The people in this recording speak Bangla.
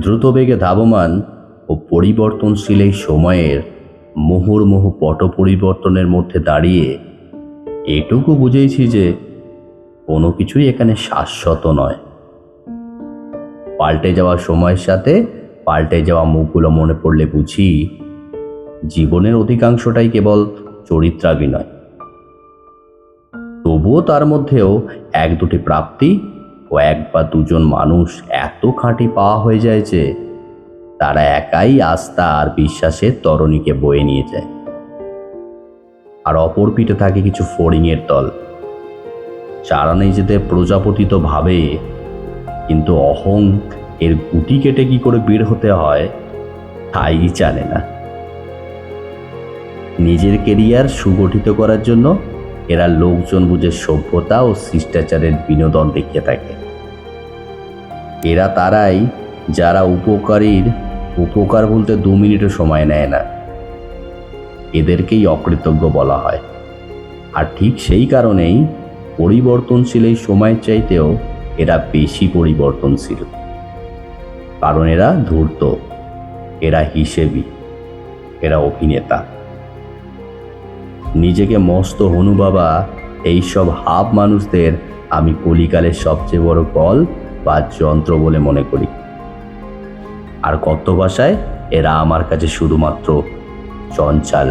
দ্রুতবেগে ধাবমান ও পরিবর্তনশীল এই সময়ের মুহুর্মুহ পট পরিবর্তনের মধ্যে দাঁড়িয়ে এটুকু বুঝেছি যে কোনো কিছুই এখানে শাশ্বত নয়। পাল্টে যাওয়া সময়ের সাথে পাল্টে যাওয়া মুখগুলো মনে পড়লে বুঝি জীবনের অধিকাংশটাই কেবল চরিত্রাভিনয়। তবুও তার মধ্যেও এক দুটি প্রাপ্তি এক বা দুজন মানুষ এত খাঁটি পাওয়া হয়ে যায় যে তারা একাই আস্থা আর বিশ্বাসের তরণীকে বয়ে নিয়ে যায়। আর অপর পিঠে থাকে কিছু ফড়িংয়ের দল। যারা নিজেদের প্রজাপতি তো ভাবে, কিন্তু অহং এর গুটি কেটে কি করে বের হতে হয়, তাই জানে না। নিজের কেরিয়ার সুগঠিত করার জন্য এরা লোকজন বুঝে সভ্যতা ও শিষ্টাচারের বিনোদন দেখিয়ে থাকে। এরা তারাই যারা উপকারীর, উপকার বলতে দু মিনিটও সময় নেয় না। এদেরকেই অকৃতজ্ঞ বলা হয়। আর ঠিক সেই কারণেই পরিবর্তনশীল এই সময়ের চাইতেও এরা বেশি পরিবর্তনশীল। কারণ এরা ধূর্ত, এরা হিসেবি, এরা অভিনেতা। নিজেকে মস্ত হনু বাবা, এইসব হাব মানুষদের আমি কলিকালের সবচেয়ে বড় কল বা যন্ত্র বলে মনে করি। আর কত ভাষায় এরা আমার কাছে শুধুমাত্র চঞ্চাল।